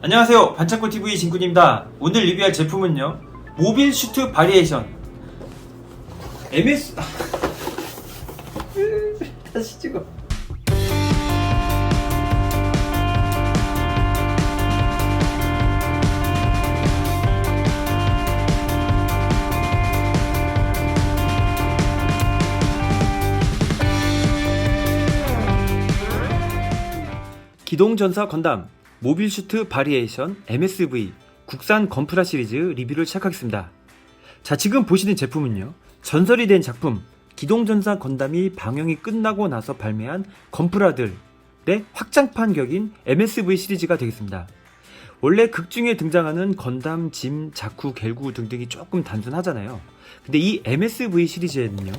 안녕하세요. 반창고TV 진군입니다. 오늘 리뷰할 제품은요. 모빌 슈트 바리에이션. MS. 다시 찍어. 기동전사 건담 모빌 슈트 바리에이션 MSV 국산 건프라 시리즈 리뷰를 시작하겠습니다. 자, 지금 보시는 제품은요. 전설이 된 작품 기동전사 건담이 방영이 끝나고 나서 발매한 건프라들의 확장판 격인 MSV 시리즈가 되겠습니다. 원래 극 중에 등장하는 건담, 짐, 자쿠, 겔구 등등이 조금 단순하잖아요. 근데 이 MSV 시리즈에는요.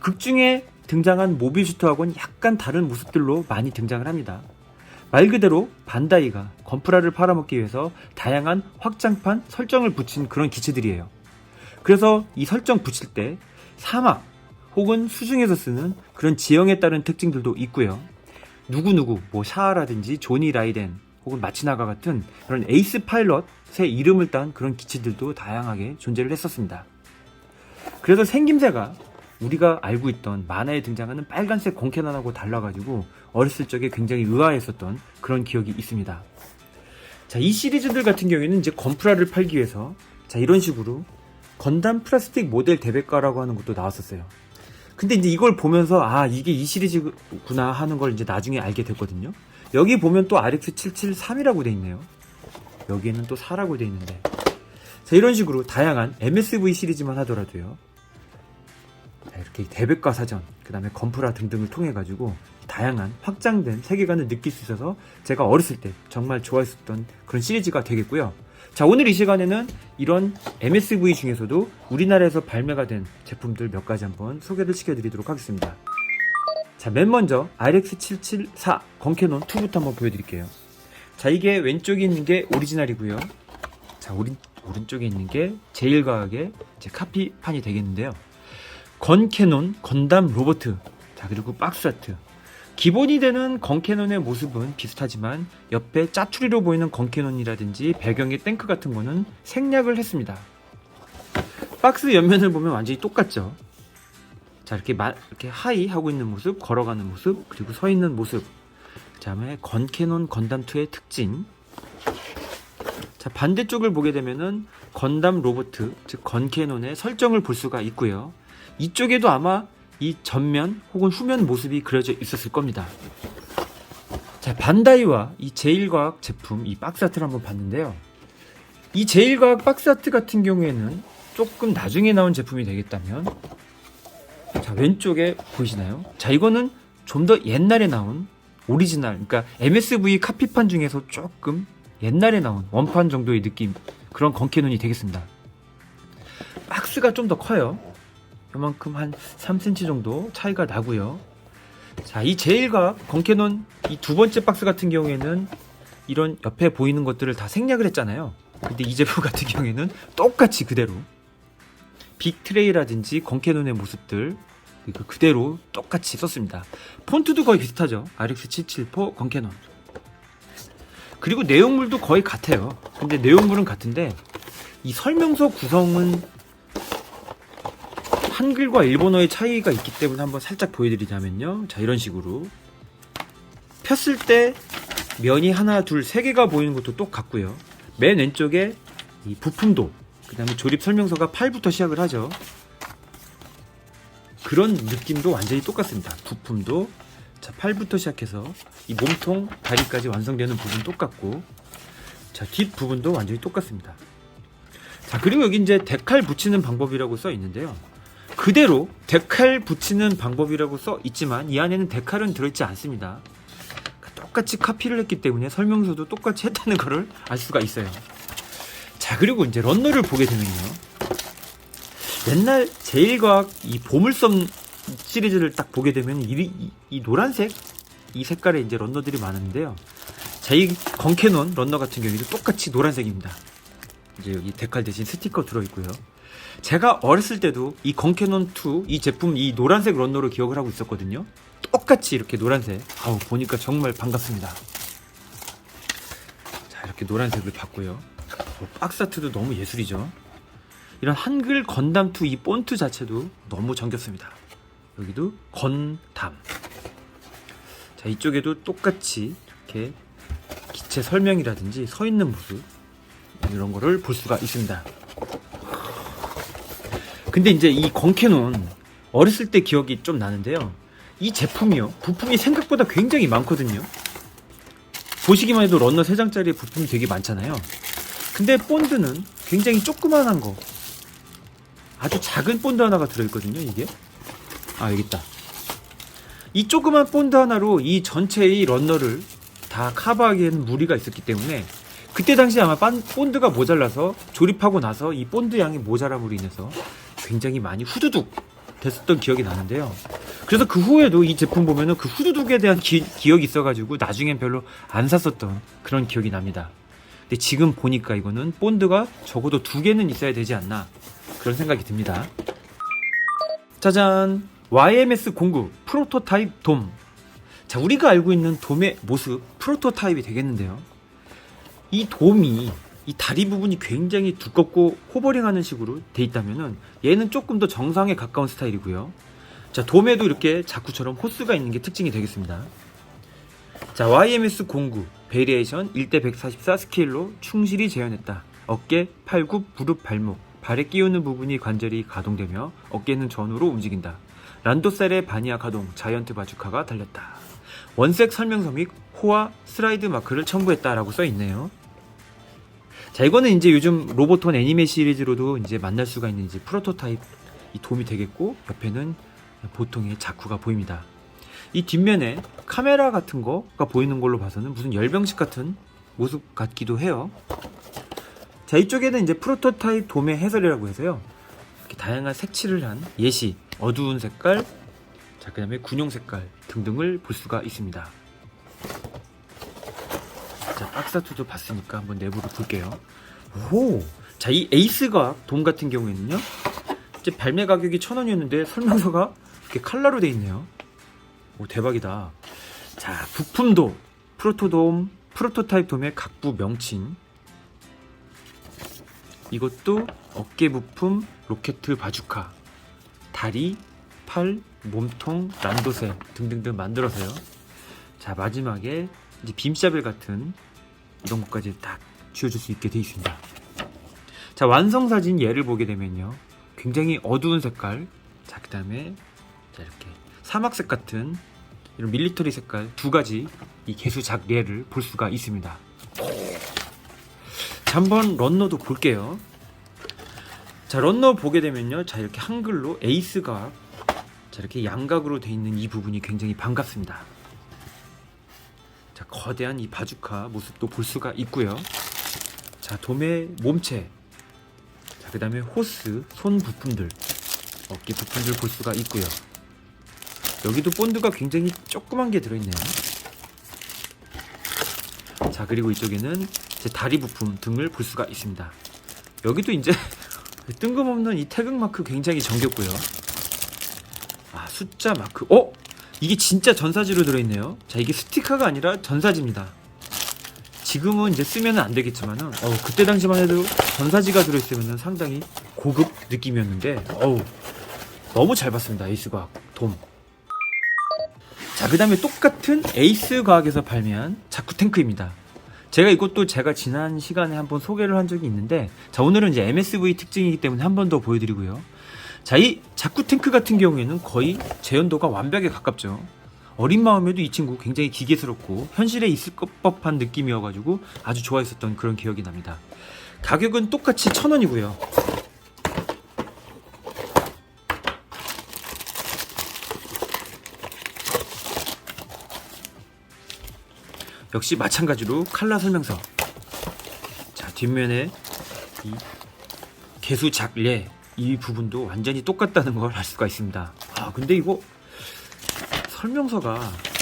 극 중에 등장한 모빌 슈터하고는 약간 다른 모습들로 많이 등장을 합니다. 말 그대로 반다이가 건프라를 팔아먹기 위해서 다양한 확장판 설정을 붙인 그런 기체들이에요. 그래서 이 설정 붙일 때 사막 혹은 수중에서 쓰는 그런 지형에 따른 특징들도 있고요. 누구누구 뭐 샤아라든지 조니 라이덴 혹은 마치나가 같은 그런 에이스 파일럿의 이름을 딴 그런 기체들도 다양하게 존재를 했었습니다. 그래서 생김새가 우리가 알고 있던 만화에 등장하는 빨간색 공캐넌하고 달라가지고 어렸을 적에 굉장히 의아했었던 그런 기억이 있습니다. 자, 이 시리즈들 같은 경우에는 이제 건프라를 팔기 위해서 자, 이런 식으로 건담 플라스틱 모델 대백과라고 하는 것도 나왔었어요. 근데 이제 이걸 보면서 아, 이게 이 시리즈구나 하는 걸 이제 나중에 알게 됐거든요. 여기 보면 또 RX773이라고 돼 있네요. 여기에는 또 4라고 돼 있는데. 자, 이런 식으로 다양한 MSV 시리즈만 하더라도요. 대백과 사전, 그 다음에 건프라 등등을 통해 가지고 다양한 확장된 세계관을 느낄 수 있어서 제가 어렸을 때 정말 좋아했었던 그런 시리즈가 되겠고요. 자, 오늘 이 시간에는 이런 MSV 중에서도 우리나라에서 발매가 된 제품들 몇 가지 한번 소개를 시켜드리도록 하겠습니다. 자, 맨 먼저 RX774 건캐논 2부터 한번 보여드릴게요. 자, 이게 왼쪽에 있는 게 오리지널이고요. 자, 오른, 오른쪽에 있는 게 제일 과하게 카피판이 되겠는데요. 건캐논 건담 로보트 자 그리고 박스 아트. 기본이 되는 건캐논의 모습은 비슷하지만 옆에 짜투리로 보이는 건캐논이라든지 배경의 탱크 같은 거는 생략을 했습니다. 박스 옆면을 보면 완전히 똑같죠? 자 이렇게 마, 이렇게 하이 하고 있는 모습 걸어가는 모습 그리고 서 있는 모습. 그 다음에 건캐논 건담2의 특징. 자 반대쪽을 보게 되면은 건담 로보트 즉 건캐논의 설정을 볼 수가 있고요 이쪽에도 아마 이 전면 혹은 후면 모습이 그려져 있었을 겁니다. 자, 반다이와 이 제일과학 제품, 이 박스 아트를 한번 봤는데요. 이 제일과학 박스 아트 같은 경우에는 조금 나중에 나온 제품이 되겠다면, 자, 왼쪽에 보이시나요? 자, 이거는 좀 더 옛날에 나온 오리지널, 그러니까 MSV 카피판 중에서 조금 옛날에 나온 원판 정도의 느낌, 그런 건캐논이 되겠습니다. 박스가 좀 더 커요. 요만큼 한 3cm 정도 차이가 나고요. 자, 이 제일과 건캐논 이 두 번째 박스 같은 경우에는 이런 옆에 보이는 것들을 다 생략을 했잖아요. 근데 이 제품 같은 경우에는 똑같이 그대로 빅트레이라든지 건캐논의 모습들 그 그대로 똑같이 썼습니다. 폰트도 거의 비슷하죠. RX774 건캐논. 그리고 내용물도 거의 같아요. 근데 내용물은 같은데 이 설명서 구성은 한글과 일본어의 차이가 있기 때문에 한번 살짝 보여드리자면요. 자, 이런 식으로. 폈을 때 면이 하나, 둘, 세 개가 보이는 것도 똑같고요. 맨 왼쪽에 이 부품도, 그 다음에 조립 설명서가 8부터 시작을 하죠. 그런 느낌도 완전히 똑같습니다. 부품도. 자, 8부터 시작해서 이 몸통, 다리까지 완성되는 부분 똑같고, 자, 뒷 부분도 완전히 똑같습니다. 자, 그리고 여기 이제 데칼 붙이는 방법이라고 써 있는데요. 그대로 데칼 붙이는 방법이라고 써 있지만 이 안에는 데칼은 들어있지 않습니다. 똑같이 카피를 했기 때문에 설명서도 똑같이 했다는 것을 알 수가 있어요. 자 그리고 이제 런너를 보게 되면요. 옛날 제일과학 이 보물섬 시리즈를 딱 보게 되면 이, 이, 이 노란색 이 색깔의 이제 런너들이 많은데요. 자이 건캐논 런너 같은 경우에도 똑같이 노란색입니다. 이제 여기 데칼 대신 스티커 들어있고요. 제가 어렸을 때도 이 건캐논 2 이 제품 이 노란색 런너로 기억을 하고 있었거든요. 똑같이 이렇게 노란색. 아우 보니까 정말 반갑습니다. 자 이렇게 노란색을 봤고요. 뭐 박스 아트도 너무 예술이죠. 이런 한글 건담 2 이 본트 자체도 너무 정겹습니다. 여기도 건담. 자, 이쪽에도 똑같이 이렇게 기체 설명이라든지 서 있는 모습 이런 거를 볼 수가 있습니다. 근데 이제 이 건캐논 어렸을 때 기억이 좀 나는데요. 이 제품이요. 부품이 생각보다 굉장히 많거든요. 보시기만 해도 런너 3장짜리 부품이 되게 많잖아요. 근데 본드는 굉장히 조그만한 거. 아주 작은 본드 하나가 들어있거든요, 이게. 아, 여기 있다. 이 조그만 본드 하나로 이 전체의 런너를 다 커버하기에는 무리가 있었기 때문에 그때 당시 아마 빤- 본드가 모자라서 조립하고 나서 이 본드 양이 모자람으로 인해서 굉장히 많이 후두둑 됐었던 기억이 나는데요. 그래서 그 후에도 이 제품 보면은 그 후두둑에 대한 기, 기억이 있어가지고 나중엔 별로 안 샀었던 그런 기억이 납니다. 근데 지금 보니까 이거는 본드가 적어도 두 개는 있어야 되지 않나 그런 생각이 듭니다. 짜잔! YMS 09 프로토타입 돔. 자, 우리가 알고 있는 돔의 모습 프로토타입이 되겠는데요. 이 돔이 이 다리 부분이 굉장히 두껍고 호버링하는 식으로 돼 있다면은 얘는 조금 더 정상에 가까운 스타일이고요. 자, 돔에도 이렇게 자쿠처럼 호스가 있는 게 특징이 되겠습니다. 자, YMS 09 베리에이션 1대 144 스케일로 충실히 재현했다. 어깨, 팔굽, 무릎, 발목, 발에 끼우는 부분이 관절이 가동되며 어깨는 전후로 움직인다. 란도셀의 바니아 가동, 자이언트 바주카가 달렸다. 원색 설명서 및 호화 슬라이드 마크를 첨부했다라고 써 있네요. 자, 이거는 이제 요즘 로보톤 애니메 시리즈로도 이제 만날 수가 있는 이제 프로토타입 이 돔이 되겠고 옆에는 보통의 자쿠가 보입니다. 이 뒷면에 카메라 같은 거가 보이는 걸로 봐서는 무슨 열병식 같은 모습 같기도 해요. 자, 이쪽에는 이제 프로토타입 돔의 해설이라고 해서요. 이렇게 다양한 색칠을 한 예시, 어두운 색깔, 자, 그 다음에 군용 색깔 등등을 볼 수가 있습니다. 자, 박사투도 봤으니까 한번 내부를 볼게요. 오! 자, 이 에이스가 돔 같은 경우에는요. 이제 발매 가격이 천 원이었는데 설명서가 이렇게 칼라로 돼 있네요. 오, 대박이다. 자, 부품도 프로토돔, 프로토타입 돔의 각부 명칭. 이것도 어깨 부품, 로켓 바주카, 다리, 팔, 몸통, 란도세 등등등 만들어서요. 자, 마지막에 이제 빔샤벨 같은 이런 것까지 딱 쥐어줄 수 있게 되어 있습니다. 자, 완성 사진 예를 보게 되면요. 굉장히 어두운 색깔, 자, 그 다음에 자, 이렇게 사막색 같은 이런 밀리터리 색깔 두 가지 이 개수작 예를 볼 수가 있습니다. 자, 한번 런너도 볼게요. 자, 런너 보게 되면요. 자, 이렇게 한글로 에이스가 자, 이렇게 양각으로 돼 있는 이 부분이 굉장히 반갑습니다. 자, 거대한 이 바주카 모습도 볼 수가 있고요. 자, 돔의 몸체. 자, 그 다음에 호스, 손 부품들, 어깨 부품들 볼 수가 있고요. 여기도 본드가 굉장히 조그만 게 들어있네요. 자, 그리고 이쪽에는 제 다리 부품 등을 볼 수가 있습니다. 여기도 이제 뜬금없는 이 태극 마크 굉장히 정겹고요. 아, 숫자 마크. 어? 이게 진짜 전사지로 들어있네요. 자, 이게 스티커가 아니라 전사지입니다. 지금은 이제 쓰면 안 되겠지만은, 어우, 그때 당시만 해도 전사지가 들어있으면 상당히 고급 느낌이었는데, 어우, 너무 잘 봤습니다. 에이스 과학, 돔. 자, 그 다음에 똑같은 에이스 과학에서 발매한 자쿠 탱크입니다. 제가 이것도 제가 지난 시간에 한번 소개를 한 적이 있는데, 자, 오늘은 이제 MSV 특징이기 때문에 한 번 더 보여드리고요. 자, 이 자쿠 탱크 같은 경우에는 거의 재현도가 완벽에 가깝죠. 어린 마음에도 이 친구 굉장히 기계스럽고 현실에 있을 것 법한 느낌이어가지고 아주 좋아했었던 그런 기억이 납니다. 가격은 똑같이 천 원이고요. 역시 마찬가지로 칼라 설명서. 자, 뒷면에 이 개수 작례 이 부분도 완전히 똑같다는 걸 알 수가 있습니다. 아, 근데 이거 설명서가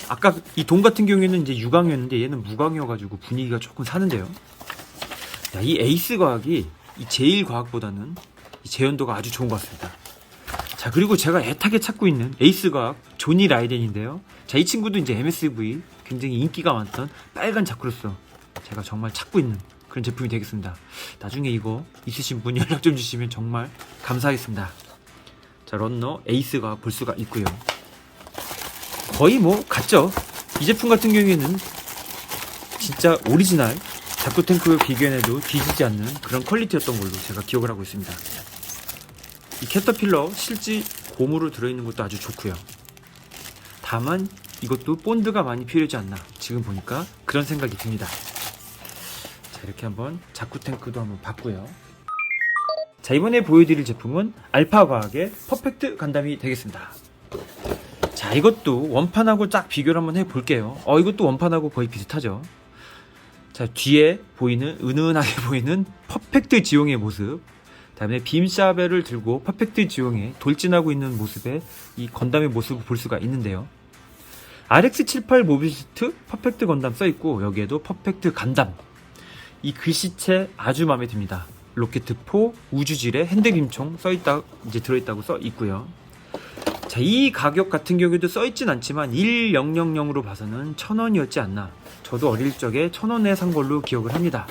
아까 이 돈 같은 경우에는 이제 유광이었는데 얘는 무광이어가지고 분위기가 조금 사는데요. 야, 이 에이스 과학이 이 제일 과학보다는 이 재현도가 아주 좋은 것 같습니다. 자, 그리고 제가 애타게 찾고 있는 에이스 과학 조니 라이덴인데요. 자, 이 친구도 이제 MSV 굉장히 인기가 많던 빨간 자크로서 제가 정말 찾고 있는 그런 제품이 되겠습니다. 나중에 이거 있으신 분 연락 좀 주시면 정말 감사하겠습니다. 자, 런너 에이스가 볼 수가 있고요. 거의 뭐 같죠. 이 제품 같은 경우에는 진짜 오리지널 자쿠 탱크 비교해내도 뒤지지 않는 그런 퀄리티였던 걸로 제가 기억을 하고 있습니다. 이 캐터필러 실지 고무로 들어있는 것도 아주 좋고요. 다만 이것도 본드가 많이 필요하지 않나 지금 보니까 그런 생각이 듭니다. 자 이렇게 한번 자쿠 탱크도 한번 봤고요. 자 이번에 보여드릴 제품은 알파과학의 퍼펙트 간담이 되겠습니다. 자 이것도 원판하고 쫙 비교를 한번 해볼게요. 어 이것도 원판하고 거의 비슷하죠. 자 뒤에 보이는 은은하게 보이는 퍼펙트 지용의 모습 다음에 빔샤벨을 들고 퍼펙트 지용에 돌진하고 있는 모습에 이 건담의 모습을 볼 수가 있는데요. RX78 모비시트 퍼펙트 건담 써있고 여기에도 퍼펙트 간담 이 글씨체 아주 마음에 듭니다. 로켓 포 우주질에 핸드빔총 써있다 이제 들어있다고 써 있고요. 자, 이 가격 같은 경우에도 써있진 않지만 1000으로 봐서는 1000원이었지 않나. 저도 어릴 적에 1000원에 산 걸로 기억을 합니다.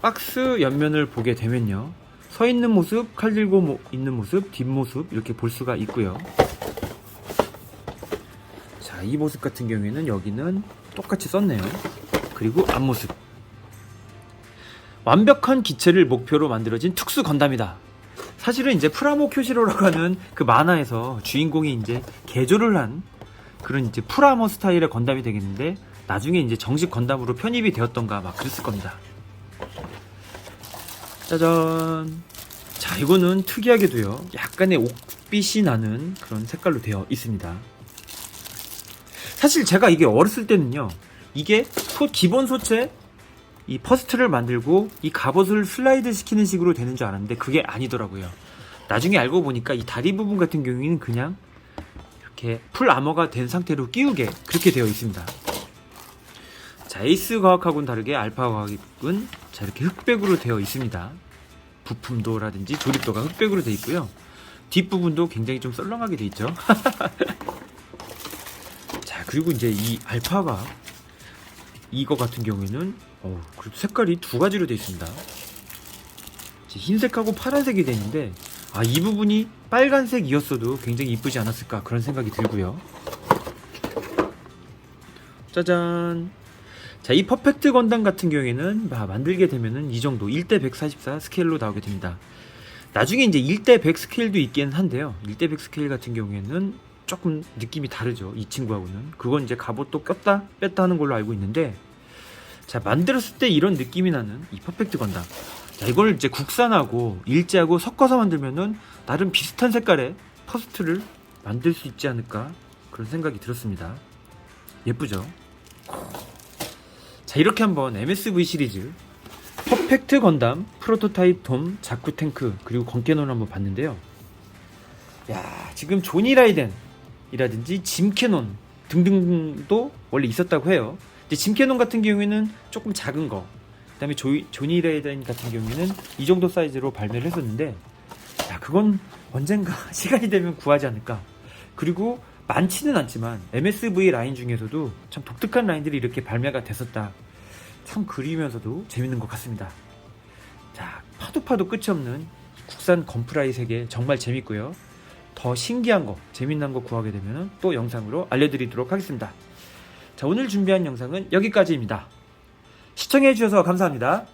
박스 옆면을 보게 되면요. 서 있는 모습, 칼 들고 모- 있는 모습, 뒷모습 이렇게 볼 수가 있고요. 자, 이 모습 같은 경우에는 여기는 똑같이 썼네요. 그리고 앞모습. 완벽한 기체를 목표로 만들어진 특수 건담이다. 사실은 이제 프라모 큐시로라고 하는 그 만화에서 주인공이 이제 개조를 한 그런 이제 프라모 스타일의 건담이 되겠는데 나중에 이제 정식 건담으로 편입이 되었던가 막 그랬을 겁니다. 짜잔. 자, 이거는 특이하게도요. 약간의 옥빛이 나는 그런 색깔로 되어 있습니다. 사실 제가 이게 어렸을 때는요. 이게 소, 기본 소체 이 퍼스트를 만들고 이 갑옷을 슬라이드 시키는 식으로 되는 줄 알았는데 그게 아니더라고요. 나중에 알고 보니까 이 다리 부분 같은 경우에는 그냥 이렇게 풀 아머가 된 상태로 끼우게 그렇게 되어 있습니다. 자, 에이스 과학하고는 다르게 알파 과학은 자, 이렇게 흑백으로 되어 있습니다. 부품도라든지 조립도가 흑백으로 되어 있고요. 뒷부분도 굉장히 좀 썰렁하게 되어 있죠. 자, 그리고 이제 이 알파 과학 이거 같은 경우에는 어, 색깔이 두 가지로 되어 있습니다. 흰색하고 파란색이 되어 있는데 아, 이 부분이 빨간색이었어도 굉장히 이쁘지 않았을까 그런 생각이 들고요. 짜잔. 자, 이 퍼펙트 건담 같은 경우에는 아, 만들게 되면은 이 정도 1대 144 스케일로 나오게 됩니다. 나중에 이제 1대 100 스케일도 있긴 한데요. 1대 100 스케일 같은 경우에는 조금 느낌이 다르죠. 이 친구하고는. 그건 이제 갑옷도 꼈다 뺐다 하는 걸로 알고 있는데 자, 만들었을 때 이런 느낌이 나는 이 퍼펙트 건담. 자, 이걸 이제 국산하고 일제하고 섞어서 만들면은 나름 비슷한 색깔의 퍼스트를 만들 수 있지 않을까 그런 생각이 들었습니다. 예쁘죠? 자, 이렇게 한번 MSV 시리즈 퍼펙트 건담, 프로토타입 돔, 자쿠 탱크, 그리고 건캐논을 한번 봤는데요. 야, 지금 조니 라이덴 이라든지 짐 캐논 등등도 원래 있었다고 해요. 이제 짐 캐논 같은 경우에는 조금 작은 거, 그다음에 조, 조니 라이덴 같은 경우에는 이 정도 사이즈로 발매를 했었는데, 야, 그건 언젠가 시간이 되면 구하지 않을까. 그리고 많지는 않지만 MSV 라인 중에서도 참 독특한 라인들이 이렇게 발매가 됐었다. 참 그리면서도 재밌는 것 같습니다. 자, 파도 파도 끝이 없는 국산 건프라이 세계 정말 재밌고요. 더 신기한 거, 재밌는 거 구하게 되면 또 영상으로 알려드리도록 하겠습니다. 자, 오늘 준비한 영상은 여기까지입니다. 시청해주셔서 감사합니다.